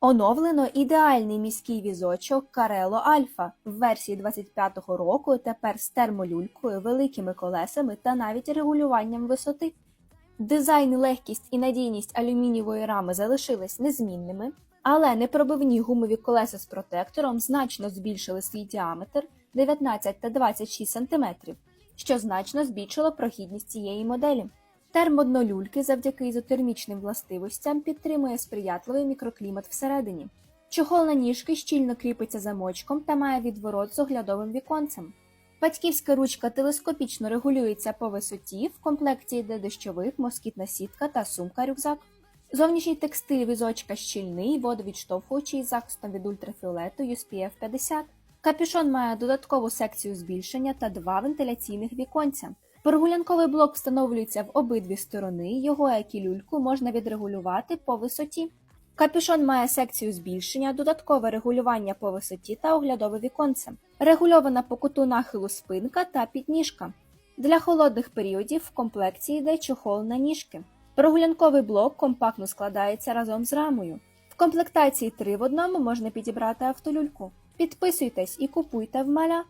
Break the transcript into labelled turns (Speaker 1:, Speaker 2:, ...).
Speaker 1: Оновлено ідеальний міський візочок Карело Альфа в версії 25-го року тепер з термолюлькою, великими колесами та навіть регулюванням висоти. Дизайн, легкість і надійність алюмінієвої рами залишились незмінними, але непробивні гумові колеса з протектором значно збільшили свій діаметр 19 та 26 см, що значно збільшило прохідність цієї моделі. Термодно люльки завдяки ізотермічним властивостям підтримує сприятливий мікроклімат всередині. Чохол на ніжки щільно кріпиться замочком та має відворот з оглядовим віконцем. Батьківська ручка телескопічно регулюється по висоті, в комплекті йде дощовик, москітна сітка та сумка-рюкзак. Зовнішній текстиль візочка щільний, водовідштовхуючий з захистом від ультрафіолету USPF 50. Капюшон має додаткову секцію збільшення та два вентиляційних віконця. Прогулянковий блок встановлюється в обидві сторони, його як і люльку можна відрегулювати по висоті. Капюшон має секцію збільшення, додаткове регулювання по висоті та оглядове віконце, регульована по куту нахилу спинка та підніжка. Для холодних періодів в комплекті йде чохол на ніжки. Прогулянковий блок компактно складається разом з рамою. В комплектації 3 в одному можна підібрати автолюльку. Підписуйтесь і купуйте в маля.